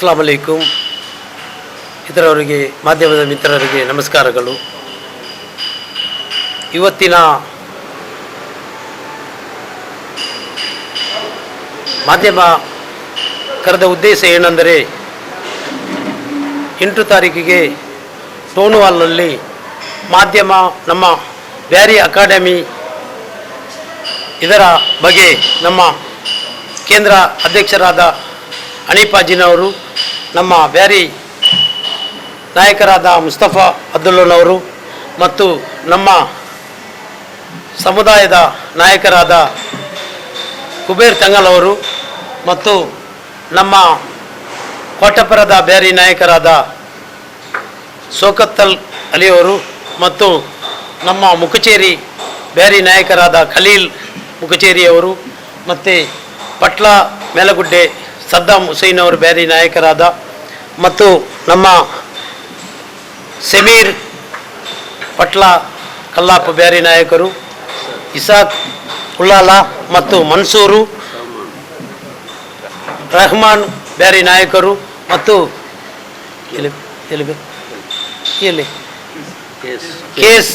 ಅಸ್ಲಾಂ ಅಲೈಕುಂ ಇತರವರಿಗೆ ಮಾಧ್ಯಮದ ಮಿತ್ರರಿಗೆ ನಮಸ್ಕಾರಗಳು. ಇವತ್ತಿನ ಮಾಧ್ಯಮ ಕರೆದ ಉದ್ದೇಶ ಏನೆಂದರೆ, ಎಂಟು ತಾರೀಕಿಗೆ ಟೋನ್ ಹಾಲ್ನಲ್ಲಿ ಮಾಧ್ಯಮ, ನಮ್ಮ ಬ್ಯಾರಿ ಅಕಾಡೆಮಿ ಇದರ ಬಗ್ಗೆ ನಮ್ಮ ಕೇಂದ್ರ ಅಧ್ಯಕ್ಷರಾದ ಅನೀಪಾಜಿನವರು ನಮ್ಮ ಬ್ಯಾರಿ ನಾಯಕರಾದ ಮುಸ್ತಫಾ ಅಬ್ದುಲ್ಲನವರು ಮತ್ತು ನಮ್ಮ ಸಮುದಾಯದ ನಾಯಕರಾದ ಕುಬೇರ್ ತಂಗಲ್ ಅವರು ಮತ್ತು ನಮ್ಮ ಕೋಟಪುರದ ಬ್ಯಾರಿ ನಾಯಕರಾದ ಸೋಕತ್ತಲ್ ಅಲಿಯವರು ಮತ್ತು ನಮ್ಮ ಮುಖಚೇರಿ ಬ್ಯಾರಿ ನಾಯಕರಾದ ಖಲೀಲ್ ಮುಖಚೇರಿಯವರು ಮತ್ತು ಪಟ್ಲ ಮೇಲಗುಡ್ಡೆ ಸದ್ದಾಂ ಹುಸೈನ್ ಅವರು ಬ್ಯಾರಿ ನಾಯಕರಾದ ಮತ್ತು ನಮ್ಮ ಸಮೀರ್ ಪಟ್ಲ ಕಲ್ಲಾಪ ಬ್ಯಾರಿ ನಾಯಕರು, ಇಸಾಕ್ ಉಲ್ಲಾಲ ಮತ್ತು ಮನ್ಸೂರು ರೆಹಮಾನ್ ಬ್ಯಾರಿ ನಾಯಕರು ಮತ್ತು ಎಲ್ಲಿ ಎಲ್ಲಿ? ಎಸ್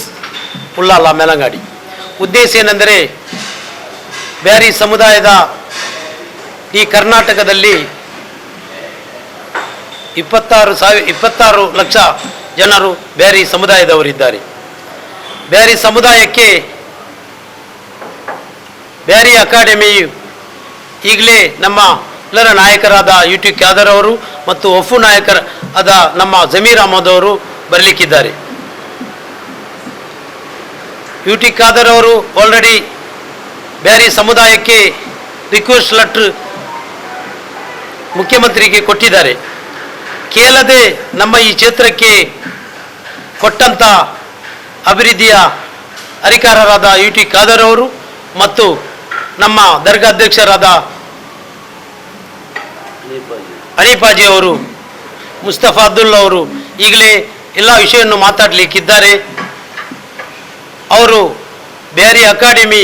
ಉಲ್ಲಾಲ ಮೇಲಂಗಾಡಿ. ಉದ್ದೇಶ ಏನೆಂದರೆ, ಬ್ಯಾರಿ ಸಮುದಾಯದ ಈ ಕರ್ನಾಟಕದಲ್ಲಿ ಇಪ್ಪತ್ತಾರು ಸಾವಿರ, ಇಪ್ಪತ್ತಾರು ಲಕ್ಷ ಜನರು ಬ್ಯಾರಿ ಸಮುದಾಯದವರಿದ್ದಾರೆ. ಬ್ಯಾರಿ ಸಮುದಾಯಕ್ಕೆ ಬ್ಯಾರಿ ಅಕಾಡೆಮಿ ಈಗಲೇ ನಮ್ಮ ಎಲ್ಲರ ನಾಯಕರಾದ ಯು ಟಿ ಖಾದರ್ ಅವರು ಮತ್ತು ಒಫು ನಾಯಕರ ಆದ ನಮ್ಮ ಜಮೀರ್ ಅಹಮದ್ ಅವರು ಬರಲಿಕ್ಕಿದ್ದಾರೆ. ಯು ಟಿ ಖಾದರ್ ಅವರು ಆಲ್ರೆಡಿ ಬ್ಯಾರಿ ಸಮುದಾಯಕ್ಕೆ ರಿಕ್ವೆಸ್ಟ್ ಲೆಟ್ರ್ ಮುಖ್ಯಮಂತ್ರಿಗೆ ಕೊಟ್ಟಿದ್ದಾರೆ. ಕೇಳದೆ ನಮ್ಮ ಈ ಕ್ಷೇತ್ರಕ್ಕೆ ಕೊಟ್ಟಂಥ ಅಭಿವೃದ್ಧಿಯ ಅಧಿಕಾರರಾದ ಯು ಟಿ ಖಾದರ್ ಅವರು ಮತ್ತು ನಮ್ಮ ದರ್ಗಾಧ್ಯಕ್ಷರಾದ ಅನಿಪಾಜಿ ಅವರು, ಮುಸ್ತಫಾ ಅಬ್ದುಲ್ಲಾ ಅವರು ಈಗಲೇ ಎಲ್ಲ ವಿಷಯವನ್ನು ಮಾತಾಡಲಿಕ್ಕಿದ್ದಾರೆ. ಅವರು ಬೇರೆ ಅಕಾಡೆಮಿ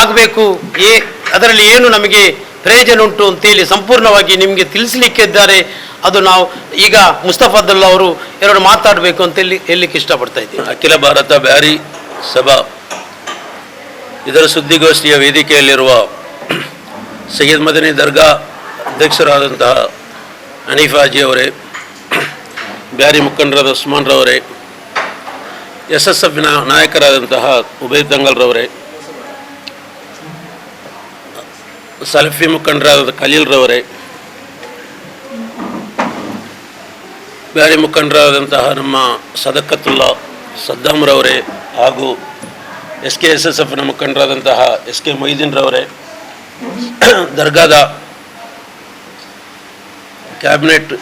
ಆಗಬೇಕು ಏ ಅದರಲ್ಲಿ ಏನು ನಮಗೆ ಪ್ರಯೋಜನ ಉಂಟು ಅಂತೇಳಿ ಸಂಪೂರ್ಣವಾಗಿ ನಿಮಗೆ ತಿಳಿಸ್ಲಿಕ್ಕಿದ್ದಾರೆ. ಅದು ನಾವು ಈಗ ಮುಸ್ತಫಾದಲ್ಲ ಅವರು ಎರಡು ಮಾತಾಡಬೇಕು ಅಂತ ಹೇಳಿ ಹೇಳಲಿಕ್ಕೆ ಇಷ್ಟಪಡ್ತಾ ಇದ್ದೀವಿ ಅಖಿಲ ಭಾರತ ಬ್ಯಾರಿ ಸಭಾ ಇದರ ಸುದ್ದಿಗೋಷ್ಠಿಯ ವೇದಿಕೆಯಲ್ಲಿರುವ ಸಯ್ಯದ್ ಮದನಿ ದರ್ಗಾ ಅಧ್ಯಕ್ಷರಾದಂತಹ ಹನೀಫಾಜಿ ಅವರೇ, ಬ್ಯಾರಿ ಮುಖಂಡರಾದ ಉಸ್ಮಾನ್ರವರೇ ಎಸ್ ಎಸ್ ಎಫ್ನ ನಾಯಕರಾದಂತಹ ಉಬೈದ್ ದಂಗಲ್ರವರೇ ಸಲ್ಫಿ ಮುಖಂಡರಾದ ಖಲೀಲ್ರವರೇ. ಬ್ಯಾರಿ ಮುಖಂಡರಾದಂತಹ ನಮ್ಮ ಸದಕತ್ತುಲ್ಲಾ ಸದ್ದಾಮ್ರವರೇ ಹಾಗೂ ಎಸ್ ಕೆ ಎಸ್ ಎಸ್ ಎಫ್ನ ಮುಖಂಡರಾದಂತಹ ಎಸ್ ಕೆ ಮೊಯ್ದೀನ್ರವರೇ. ದರ್ಗಾದ ಕ್ಯಾಬಿನೆಟ್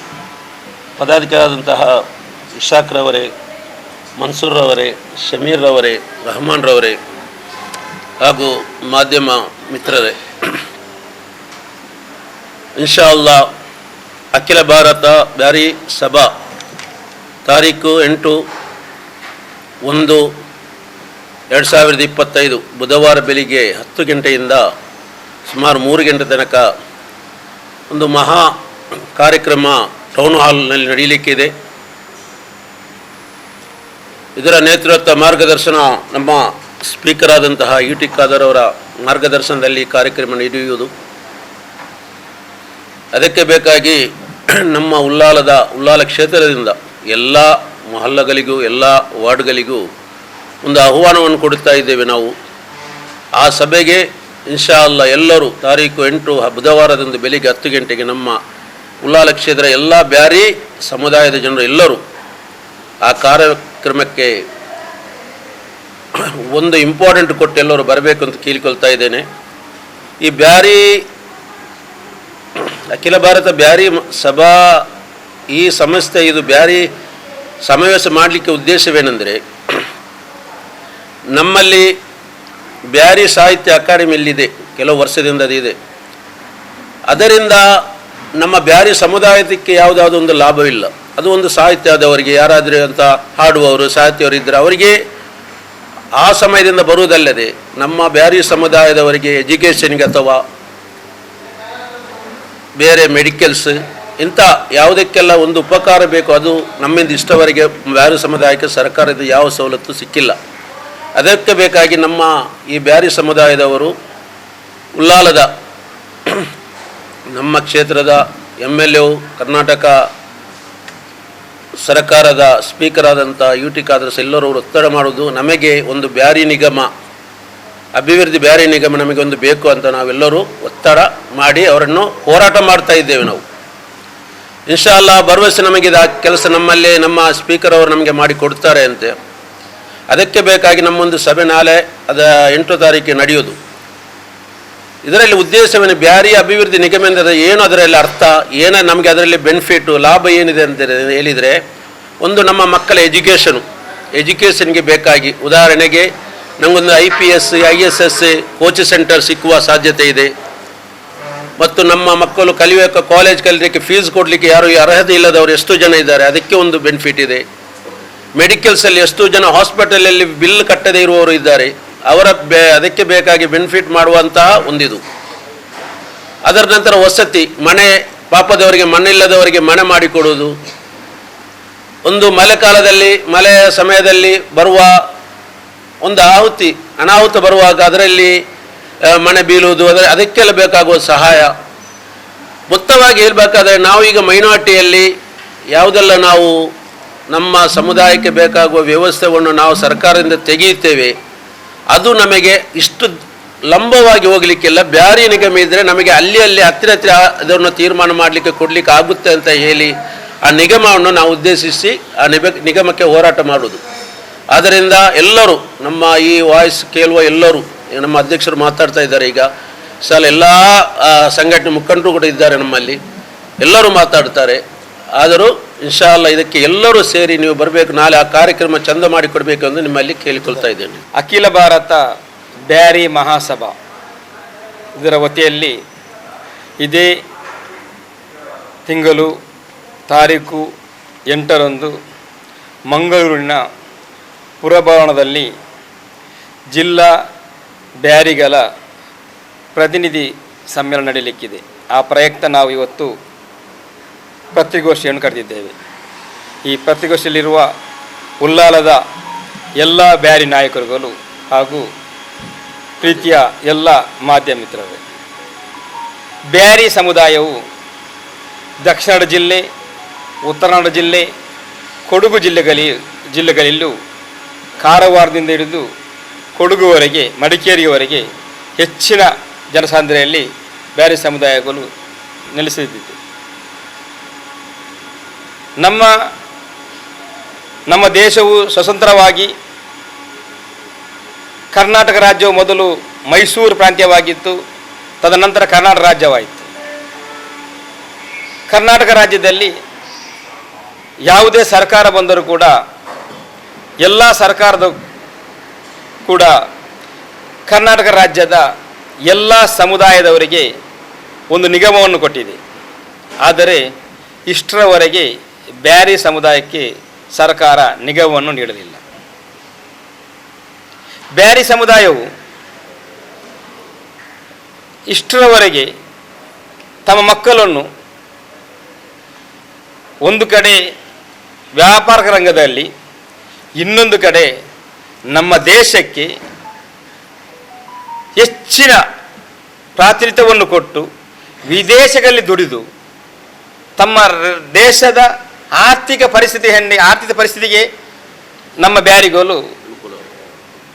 ಪದಾಧಿಕಾರಿಯಾದಂತಹ ಇಶಾಕ್ರವರೇ, ಮನ್ಸೂರ್ರವರೇ, ಶಮೀರ್ರವರೇ, ರಹಮಾನ್ರವರೇ ಹಾಗೂ ಮಾಧ್ಯಮ ಮಿತ್ರರೇ. ಇನ್ಶಾ ಅಲ್ಲಾ ಅಖಿಲ ಭಾರತ ಬ್ಯಾರಿ ಸಭಾ ತಾರೀಕು ಎಂಟು ಒಂದು ಎರಡು ಸಾವಿರದ ಇಪ್ಪತ್ತೈದು ಬುಧವಾರ ಬೆಳಿಗ್ಗೆ ಹತ್ತು ಗಂಟೆಯಿಂದ ಸುಮಾರು ಮೂರು ಗಂಟೆ ತನಕ ಒಂದು ಮಹಾ ಕಾರ್ಯಕ್ರಮ ಟೌನ್ ಹಾಲ್ನಲ್ಲಿ ನಡೆಯಲಿಕ್ಕಿದೆ ಇದರ ನೇತೃತ್ವ ಮಾರ್ಗದರ್ಶನ ನಮ್ಮ ಸ್ಪೀಕರ್ ಆದಂತಹ ಯು ಟಿ ಖಾದರ್ ಅವರ ಮಾರ್ಗದರ್ಶನದಲ್ಲಿ ಕಾರ್ಯಕ್ರಮ ನಡೆಯುವುದು. ಅದಕ್ಕೆ ಬೇಕಾಗಿ ನಮ್ಮ ಉಲ್ಲಾಲದ, ಉಲ್ಲಾಲ ಕ್ಷೇತ್ರದಿಂದ ಎಲ್ಲ ಮೊಹಲ್ಲಗಳಿಗೂ, ಎಲ್ಲ ವಾರ್ಡ್ಗಳಿಗೂ ಒಂದು ಆಹ್ವಾನವನ್ನು ಕೊಡುತ್ತಾ ಇದ್ದೇವೆ ನಾವು. ಆ ಸಭೆಗೆ ಇನ್ಶಾ ಅಲ್ಲ ಎಲ್ಲರೂ ತಾರೀಕು ಎಂಟು ಬುಧವಾರದಂದು ಬೆಳಿಗ್ಗೆ ಹತ್ತು ಗಂಟೆಗೆ ನಮ್ಮ ಉಲ್ಲಾಲ ಕ್ಷೇತ್ರ ಎಲ್ಲ ಬ್ಯಾರಿ ಸಮುದಾಯದ ಜನರು ಎಲ್ಲರೂ ಆ ಕಾರ್ಯಕ್ರಮಕ್ಕೆ ಒಂದು ಇಂಪಾರ್ಟೆಂಟ್ ಕೊಟ್ಟು ಎಲ್ಲರೂ ಬರಬೇಕು ಅಂತ ಕೇಳಿಕೊಳ್ತಾ ಇದ್ದೇನೆ. ಈ ಬ್ಯಾರಿ ಅಖಿಲ ಭಾರತ ಬ್ಯಾರಿ ಸಭಾ ಈ ಸಂಸ್ಥೆ ಇದು ಬ್ಯಾರಿ ಸಮಾವೇಶ ಮಾಡಲಿಕ್ಕೆ ಉದ್ದೇಶವೇನೆಂದರೆ ನಮ್ಮಲ್ಲಿ ಬ್ಯಾರಿ ಸಾಹಿತ್ಯ ಅಕಾಡೆಮಿಯಲ್ಲಿದೆ, ಕೆಲವು ವರ್ಷದಿಂದ ಅದಿದೆ ಅದರಿಂದ ನಮ್ಮ ಬ್ಯಾರಿ ಸಮುದಾಯಕ್ಕೆ ಯಾವುದಾದ್ರು ಒಂದು ಲಾಭವಿಲ್ಲ. ಅದು ಒಂದು ಸಾಹಿತ್ಯದವರಿಗೆ ಯಾರಾದರೂ ಅಂತ ಹಾಡುವವರು, ಸಾಹಿತ್ಯವರು ಇದ್ದರೆ ಅವರಿಗೆ ಆ ಸಮಯದಿಂದ ಬರುವುದಲ್ಲದೆ ನಮ್ಮ ಬ್ಯಾರಿ ಸಮುದಾಯದವರಿಗೆ, ಎಜುಕೇಷನ್ಗೆ ಅಥವಾ ಬೇರೆ ಮೆಡಿಕಲ್ಸ್, ಇಂಥ ಯಾವುದಕ್ಕೆಲ್ಲ ಒಂದು ಉಪಕಾರ ಬೇಕು ಅದು ನಮ್ಮಿಂದ ಇಷ್ಟವರೆಗೆ ಬ್ಯಾರಿ ಸಮುದಾಯಕ್ಕೆ ಸರ್ಕಾರದ ಯಾವ ಸವಲತ್ತು ಸಿಕ್ಕಿಲ್ಲ. ಅದಕ್ಕೆ ಬೇಕಾಗಿ ನಮ್ಮ ಈ ಬ್ಯಾರಿ ಸಮುದಾಯದವರು ಉಲ್ಲಾಲದ ನಮ್ಮ ಕ್ಷೇತ್ರದ ಎಂ ಎಲ್ ಎ ಕರ್ನಾಟಕ ಸರ್ಕಾರದ ಸ್ಪೀಕರ್ ಆದಂಥ ಯು ಟಿ ಖಾದರ್ಸ್ ಎಲ್ಲರೂ ಒತ್ತಡ ಮಾಡುವುದು ನಮಗೆ ಒಂದು ಬ್ಯಾರಿ ನಿಗಮ. ಅಭಿವೃದ್ಧಿ ಬ್ಯಾರಿ ನಿಗಮ ನಮಗೆ ಒಂದು ಬೇಕು ಅಂತ ನಾವೆಲ್ಲರೂ ಒತ್ತಡ ಮಾಡಿ ಅವರನ್ನು ಹೋರಾಟ ಮಾಡ್ತಾ ಇದ್ದೇವೆ ನಾವು. ಇನ್ಶಾಲ್ಲ ಭರವಸೆ ನಮಗಿದೆ, ಆ ಕೆಲಸ ನಮ್ಮಲ್ಲಿ ನಮ್ಮ ಸ್ಪೀಕರ್ ಅವರು ನಮಗೆ ಮಾಡಿ ಕೊಡ್ತಾರೆ ಅಂತೆ. ಅದಕ್ಕೆ ಬೇಕಾಗಿ ನಮ್ಮೊಂದು ಸಭೆ ನಾಳೆ, ಅದ ಎಂಟು ತಾರೀಕಿಗೆ ನಡೆಯೋದು. ಇದರಲ್ಲಿ ಉದ್ದೇಶವೇನು? ಬ್ಯಾರಿ ಅಭಿವೃದ್ಧಿ ನಿಗಮ ಅಂದರೆ ಏನು ಅದರಲ್ಲಿ ಅರ್ಥ? ಏನ ನಮಗೆ ಅದರಲ್ಲಿ ಬೆನಿಫಿಟ್ಟು ಲಾಭ ಏನಿದೆ ಅಂತ ಹೇಳಿದರೆ, ಒಂದು ನಮ್ಮ ಮಕ್ಕಳ ಎಜುಕೇಷನು. ಎಜುಕೇಷನ್ಗೆ ಬೇಕಾಗಿ, ಉದಾಹರಣೆಗೆ ನಮಗೊಂದು I P S I S S coaching centre ಸಿಕ್ಕುವ ಸಾಧ್ಯತೆ ಇದೆ. ಮತ್ತು ನಮ್ಮ ಮಕ್ಕಳು ಕಲಿಯೋಕೆ ಕಾಲೇಜ್ ಕಲಿಯೋಕ್ಕೆ ಫೀಸ್ ಕೊಡಲಿಕ್ಕೆ ಯಾರು ಅರ್ಹತೆ ಇಲ್ಲದವರು ಎಷ್ಟು ಜನ ಇದ್ದಾರೆ. ಅದಕ್ಕೆ ಒಂದು ಬೆನಿಫಿಟ್ ಇದೆ. ಮೆಡಿಕಲ್ಸಲ್ಲಿ ಎಷ್ಟು ಜನ ಹಾಸ್ಪಿಟಲಲ್ಲಿ ಬಿಲ್ ಕಟ್ಟದೇ ಇರುವವರು ಇದ್ದಾರೆ. ಅವರ ಬೆ, ಅದಕ್ಕೆ ಬೇಕಾಗಿ ಬೆನಿಫಿಟ್ ಮಾಡುವಂತಹ ಒಂದಿದು. ಅದರ ನಂತರ ವಸತಿ, ಮನೆ, ಪಾಪದವರಿಗೆ ಮಣ್ಣಿಲ್ಲದವರಿಗೆ ಮನೆ ಮಾಡಿಕೊಡುವುದು ಒಂದು ಮಳೆಕಾಲದಲ್ಲಿ, ಮಳೆಯ ಸಮಯದಲ್ಲಿ ಬರುವ ಒಂದು ಆಹುತಿ, ಅನಾಹುತ ಬರುವಾಗ ಅದರಲ್ಲಿ ಮನೆ ಬೀಳುವುದು, ಅದರ, ಅದಕ್ಕೆಲ್ಲ ಬೇಕಾಗುವ ಸಹಾಯ. ಮೊತ್ತವಾಗಿ ಹೇಳಬೇಕಾದ್ರೆ ನಾವು ಈಗ ಮೈನಾರಿಟಿಯಲ್ಲಿ ಯಾವುದೆಲ್ಲ ನಾವು ನಮ್ಮ ಸಮುದಾಯಕ್ಕೆ ಬೇಕಾಗುವ ವ್ಯವಸ್ಥೆಯನ್ನು ನಾವು ಸರ್ಕಾರದಿಂದ ತೆಗೆಯುತ್ತೇವೆ, ಅದು ನಮಗೆ ಇಷ್ಟು ಲಂಬವಾಗಿ ಹೋಗಲಿಕ್ಕೆಲ್ಲ. ಬ್ಯಾರಿ ನಿಗಮ ಇದ್ದರೆ ನಮಗೆ ಅಲ್ಲಿ ಅಲ್ಲಿ ಹತ್ತಿರ ಹತ್ತಿರ ಅದನ್ನು ತೀರ್ಮಾನ ಮಾಡಲಿಕ್ಕೆ ಕೊಡಲಿಕ್ಕೆ ಆಗುತ್ತೆ ಅಂತ ಹೇಳಿ ಆ ನಿಗಮವನ್ನು ನಾವು ಉದ್ದೇಶಿಸಿ ಆ ನಿಗ ನಿಗಮಕ್ಕೆ ಹೋರಾಟ ಮಾಡುವುದು. ಆದ್ದರಿಂದ ಎಲ್ಲರೂ ನಮ್ಮ ಈ ವಾಯ್ಸ್ ಕೇಳುವ ಎಲ್ಲರೂ ನಮ್ಮ ಅಧ್ಯಕ್ಷರು ಮಾತಾಡ್ತಾ ಇದ್ದಾರೆ ಈಗ ಸಲ ಎಲ್ಲ ಸಂಘಟನೆ ಮುಖಂಡರು ಕೂಡ ಇದ್ದಾರೆ ನಮ್ಮಲ್ಲಿ. ಎಲ್ಲರೂ ಮಾತಾಡ್ತಾರೆ. ಆದರೂ ಇನ್ಶಾಲ್ಲ ಇದಕ್ಕೆ ಎಲ್ಲರೂ ಸೇರಿ ನೀವು ಬರಬೇಕು, ನಾಳೆ ಆ ಕಾರ್ಯಕ್ರಮ ಚಂದ ಮಾಡಿಕೊಡ್ಬೇಕು ಎಂದು ನಿಮ್ಮಲ್ಲಿ ಕೇಳಿಕೊಳ್ತಾ ಇದ್ದೇನೆ. ಅಖಿಲ ಭಾರತ ಡ್ಯಾರಿ ಮಹಾಸಭಾ ಇದರ ವತಿಯಲ್ಲಿ ಇದೇ ತಿಂಗಳು ತಾರೀಕು ಎಂಟರಂದು ಮಂಗಳೂರಿನ ಪುರಭವನದಲ್ಲಿ ಜಿಲ್ಲಾ ಬ್ಯಾರಿಗಳ ಪ್ರತಿನಿಧಿ ಸಮ್ಮೇಳನ ನಡೆಯಲಿಕ್ಕಿದೆ ಆ ಪ್ರಯುಕ್ತ ನಾವು ಇವತ್ತು ಪತ್ರಿಕೋಷ್ಠಿಯನ್ನು ಕರೆದಿದ್ದೇವೆ. ಈ ಪತ್ರಿಕೋಷ್ಠಿಯಲ್ಲಿರುವ ಉಲ್ಲಾಲದ ಎಲ್ಲ ಬ್ಯಾರಿ ನಾಯಕರುಗಳು ಹಾಗೂ ಪ್ರೀತಿಯ ಎಲ್ಲ ಮಾಧ್ಯಮ ಮಿತ್ರರೇ, ಬ್ಯಾರಿ ಸಮುದಾಯವು ದಕ್ಷಿಣ ಜಿಲ್ಲೆ ಉತ್ತರನಾಡ ಜಿಲ್ಲೆ, ಕೊಡಗು ಜಿಲ್ಲೆಗಳಿ ಜಿಲ್ಲೆಗಳಲ್ಲೂ ಕಾರವಾರದಿಂದ ಹಿಡಿದು ಕೊಡಗುವರೆಗೆ, ಮಡಿಕೇರಿಯವರೆಗೆ ಹೆಚ್ಚಿನ ಜನಸಾಂದ್ರೆಯಲ್ಲಿ ಬೇರೆ ಸಮುದಾಯಗಳು ನೆಲೆಸಿದ್ದಿತ್ತು ನಮ್ಮ ನಮ್ಮ ದೇಶವು ಸ್ವತಂತ್ರವಾಗಿ ಕರ್ನಾಟಕ ರಾಜ್ಯವು ಮೊದಲು ಮೈಸೂರು ಪ್ರಾಂತ್ಯವಾಗಿತ್ತು, ತದನಂತರ ಕರ್ನಾಟಕ ರಾಜ್ಯವಾಯಿತು. ಕರ್ನಾಟಕ ರಾಜ್ಯದಲ್ಲಿ ಯಾವುದೇ ಸರ್ಕಾರ ಬಂದರೂ ಕೂಡ ಎಲ್ಲ ಸರ್ಕಾರದ ಕೂಡ ಕರ್ನಾಟಕ ರಾಜ್ಯದ ಎಲ್ಲ ಸಮುದಾಯದವರಿಗೆ ಒಂದು ನಿಗಮವನ್ನು ಕೊಟ್ಟಿದೆ. ಆದರೆ ಇಷ್ಟರವರೆಗೆ ಬ್ಯಾರಿ ಸಮುದಾಯಕ್ಕೆ ಸರ್ಕಾರ ನಿಗಮವನ್ನು ನೀಡಲಿಲ್ಲ. ಬ್ಯಾರಿ ಸಮುದಾಯವು ಇಷ್ಟರವರೆಗೆ ತಮ್ಮ ಮಕ್ಕಳನ್ನು ಒಂದು ಕಡೆ ವ್ಯಾಪಾರ ರಂಗದಲ್ಲಿ ಇನ್ನೊಂದು ಕಡೆ ನಮ್ಮ ದೇಶಕ್ಕೆ ಹೆಚ್ಚಿನ ಪ್ರಾತಿನಿಧ್ಯವನ್ನು ಕೊಟ್ಟು ವಿದೇಶಗಳಲ್ಲಿ ದುಡಿದು ತಮ್ಮ ದೇಶದ ಆರ್ಥಿಕ ಪರಿಸ್ಥಿತಿ ಹೆಣ್ಣೆ, ಆರ್ಥಿಕ ಪರಿಸ್ಥಿತಿಗೆ ನಮ್ಮ ಬ್ಯಾರಿಗೋಲು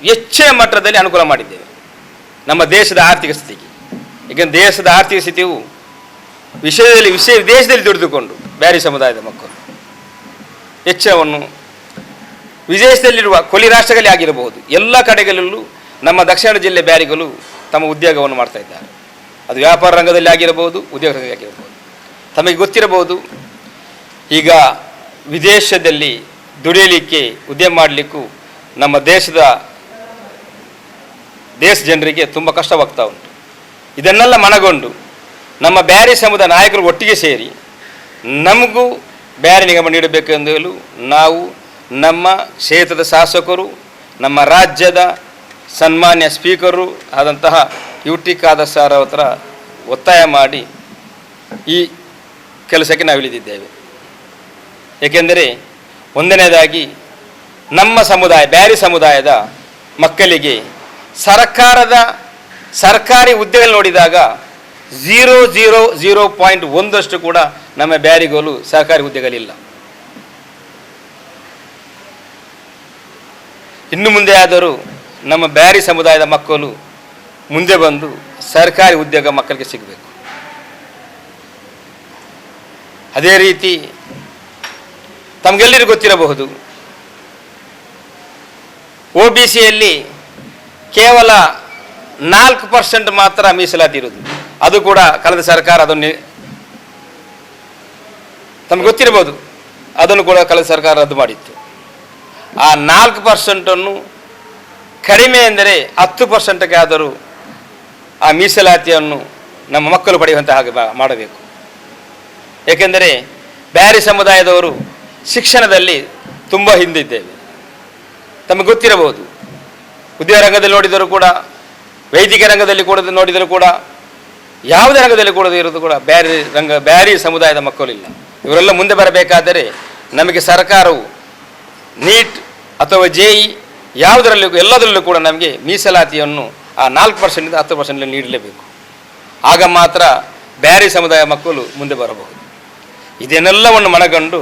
ಹೆಚ್ಚಿನ ಮಟ್ಟದಲ್ಲಿ ಅನುಕೂಲ ಮಾಡಿದ್ದೇವೆ. ನಮ್ಮ ದೇಶದ ಆರ್ಥಿಕ ಸ್ಥಿತಿಗೆ. ಈಗ ದೇಶದ ಆರ್ಥಿಕ ಸ್ಥಿತಿಯು ವಿಷಯದಲ್ಲಿ, ವಿಷಯ, ದೇಶದಲ್ಲಿ ದುಡಿದುಕೊಂಡು ಬ್ಯಾರಿ ಸಮುದಾಯದ ಮಕ್ಕಳು ಹೆಚ್ಚವನ್ನು ವಿದೇಶದಲ್ಲಿರುವ ಕೊಲಿ ರಾಷ್ಟ್ರಗಳೇ ಆಗಿರಬಹುದು. ಎಲ್ಲ ಕಡೆಗಳಲ್ಲೂ ನಮ್ಮ ದಕ್ಷಿಣ ಜಿಲ್ಲೆ ಬ್ಯಾರಿಗಳು ತಮ್ಮ ಉದ್ಯೋಗವನ್ನು ಮಾಡ್ತಾ ಇದ್ದಾರೆ. ಅದು ವ್ಯಾಪಾರ ರಂಗದಲ್ಲಿ ಆಗಿರಬಹುದು, ಉದ್ಯೋಗ ರಂಗದಲ್ಲಿ ಆಗಿರಬಹುದು. ತಮಗೆ ಗೊತ್ತಿರಬಹುದು, ಈಗ ವಿದೇಶದಲ್ಲಿ ದುಡಿಯಲಿಕ್ಕೆ ಉದ್ಯಮ ಮಾಡಲಿಕ್ಕೂ ನಮ್ಮ ದೇಶದ ದೇಶ ಜನರಿಗೆ ತುಂಬ ಕಷ್ಟವಾಗ್ತಾ ಉಂಟು. ಇದನ್ನೆಲ್ಲ ಮನಗೊಂಡು ನಮ್ಮ ಬ್ಯಾರಿ ಸಮುದಾಯ ನಾಯಕರು ಒಟ್ಟಿಗೆ ಸೇರಿ ನಮಗೂ ಬ್ಯಾರಿ ನಿಗಮ ನೀಡಬೇಕೆಂದು ಹೇಳು ನಾವು ನಮ್ಮ ಕ್ಷೇತ್ರದ ಶಾಸಕರು, ನಮ್ಮ ರಾಜ್ಯದ ಸನ್ಮಾನ್ಯ ಸ್ಪೀಕರು ಆದಂತಹ ಯು ಟಿ ಖಾದರ್ ಒತ್ತಾಯ ಮಾಡಿ ಈ ಕೆಲಸಕ್ಕೆ ನಾವು ಇಳಿದಿದ್ದೇವೆ. ಏಕೆಂದರೆ ಒಂದನೇದಾಗಿ ನಮ್ಮ ಸಮುದಾಯ, ಬ್ಯಾರಿ ಸಮುದಾಯದ ಮಕ್ಕಳಿಗೆ ಸರ್ಕಾರದ ಸರ್ಕಾರಿ ಹುದ್ದೆಗಳು ನೋಡಿದಾಗ ಝೀರೋ ಝೀರೋ ಝೀರೋ ಪಾಯಿಂಟ್ ಒಂದಷ್ಟು ಕೂಡ ನಮ್ಮ ಬ್ಯಾರಿಗೋಲು ಸರ್ಕಾರಿ ಹುದ್ದೆಗಳಿಲ್ಲ. ಇನ್ನು ಮುಂದೆ ಆದರೂ ನಮ್ಮ ಬ್ಯಾರಿ ಸಮುದಾಯದ ಮಕ್ಕಳು ಮುಂದೆ ಬಂದು ಸರ್ಕಾರಿ ಉದ್ಯೋಗ ಮಕ್ಕಳಿಗೆ ಸಿಗಬೇಕು. ಅದೇ ರೀತಿ ತಮಗೆಲ್ಲರಿಗೂ ಗೊತ್ತಿರಬಹುದು, ಒ ಬಿ ಸಿಯಲ್ಲಿ ಕೇವಲ ನಾಲ್ಕು ಪರ್ಸೆಂಟ್ ಮಾತ್ರ ಮೀಸಲಾತಿ ಇರುವುದು. ಅದು ಕೂಡ ಕಳೆದ ಸರ್ಕಾರ ಅದನ್ನು ತಮಗೆ ಗೊತ್ತಿರಬಹುದು, ಅದನ್ನು ಕೂಡ ಕಳೆದ ಸರ್ಕಾರ ರದ್ದು ಮಾಡಿತ್ತು. ಆ ನಾಲ್ಕು ಪರ್ಸೆಂಟನ್ನು ಕಡಿಮೆ ಎಂದರೆ ಹತ್ತು ಪರ್ಸೆಂಟ್ಗಾದರೂ ಆ ಮೀಸಲಾತಿಯನ್ನು ನಮ್ಮ ಮಕ್ಕಳು ಪಡೆಯುವಂತೆ ಹಾಗೆ ಮಾಡಬೇಕು. ಏಕೆಂದರೆ ಬ್ಯಾರಿ ಸಮುದಾಯದವರು ಶಿಕ್ಷಣದಲ್ಲಿ ತುಂಬ ಹಿಂದಿದ್ದೇವೆ. ತಮಗೆ ಗೊತ್ತಿರಬಹುದು. ಉದ್ಯೋಗ ರಂಗದಲ್ಲಿ ನೋಡಿದರೂ ಕೂಡ, ವೈದಿಕ ರಂಗದಲ್ಲಿ ಕೂಡ ನೋಡಿದರೂ ಕೂಡ, ಯಾವುದೇ ರಂಗದಲ್ಲಿ ಕೂಡ ಇರೋದು ಕೂಡ ಬ್ಯಾರಿ ರಂಗ ಬ್ಯಾರಿ ಸಮುದಾಯದ ಮಕ್ಕಳಿಲ್ಲ. ಇವರೆಲ್ಲ ಮುಂದೆ ಬರಬೇಕಾದರೆ ನಮಗೆ ಸರ್ಕಾರವು ನೀಟ್ ಅಥವಾ ಜೆ ಇ ಯಾವುದರಲ್ಲೂ ಎಲ್ಲದರಲ್ಲೂ ಕೂಡ ನಮಗೆ ಮೀಸಲಾತಿಯನ್ನು ಆ ನಾಲ್ಕು ಪರ್ಸೆಂಟಿಂದ ಹತ್ತು ಪರ್ಸೆಂಟ್ ನೀಡಲೇಬೇಕು. ಆಗ ಮಾತ್ರ ಬ್ಯಾರಿ ಸಮುದಾಯ ಮಕ್ಕಳು ಮುಂದೆ ಬರಬಹುದು. ಇದನ್ನೆಲ್ಲವನ್ನು ಮನಗಂಡು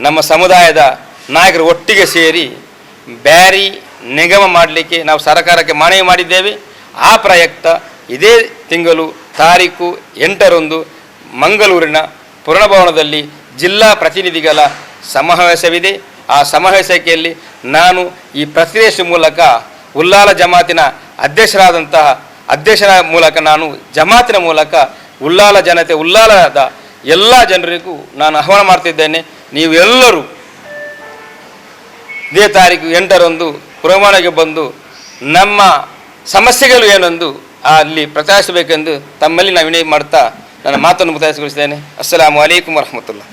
ನಮ್ಮ ಸಮುದಾಯದ ನಾಯಕರು ಒಟ್ಟಿಗೆ ಸೇರಿ ಬ್ಯಾರಿ ನಿಗಮ ಮಾಡಲಿಕ್ಕೆ ನಾವು ಸರ್ಕಾರಕ್ಕೆ ಮನವಿ ಮಾಡಿದ್ದೇವೆ. ಆ ಪ್ರಯುಕ್ತ ಇದೇ ತಿಂಗಳು ತಾರೀಕು ಎಂಟರಂದು ಮಂಗಳೂರಿನ ಪುರಣಭವನದಲ್ಲಿ ಜಿಲ್ಲಾ ಪ್ರತಿನಿಧಿಗಳ ಸಮಾವೇಶವಿದೆ. ಆ ಸಮಾವೇಶಕ್ಕೆಯಲ್ಲಿ ನಾನು ಈ ಪ್ರತಿದೇಶ ಮೂಲಕ ಉಲ್ಲಾಲ ಜಮಾತಿನ ಅಧ್ಯಕ್ಷರಾದಂತಹ ಅಧ್ಯಕ್ಷರ ಮೂಲಕ ನಾನು ಜಮಾತಿನ ಮೂಲಕ ಉಲ್ಲಾಲ ಜನತೆ, ಉಲ್ಲಾಲದ ಎಲ್ಲ ಜನರಿಗೂ ನಾನು ಆಹ್ವಾನ ಮಾಡ್ತಿದ್ದೇನೆ. ನೀವೆಲ್ಲರೂ ಇದೇ ತಾರೀಕು ಎಂಟರಂದು ಪುರಮಾಣಕ್ಕೆ ಬಂದು ನಮ್ಮ ಸಮಸ್ಯೆಗಳು ಏನೆಂದು ಅಲ್ಲಿ ಪ್ರಕಾಶಿಸಬೇಕೆಂದು ತಮ್ಮಲ್ಲಿ ನಾನು ವಿನಯ ಮಾಡ್ತಾ ನನ್ನ ಮಾತನ್ನು ಮುಕ್ತಾಯಗೊಳಿಸಿದ್ದೇನೆ ಅಸ್ಸಲಾಮು ಅಲೈಕುಮ್ ವರಹಮತುಲ್ಲಾ.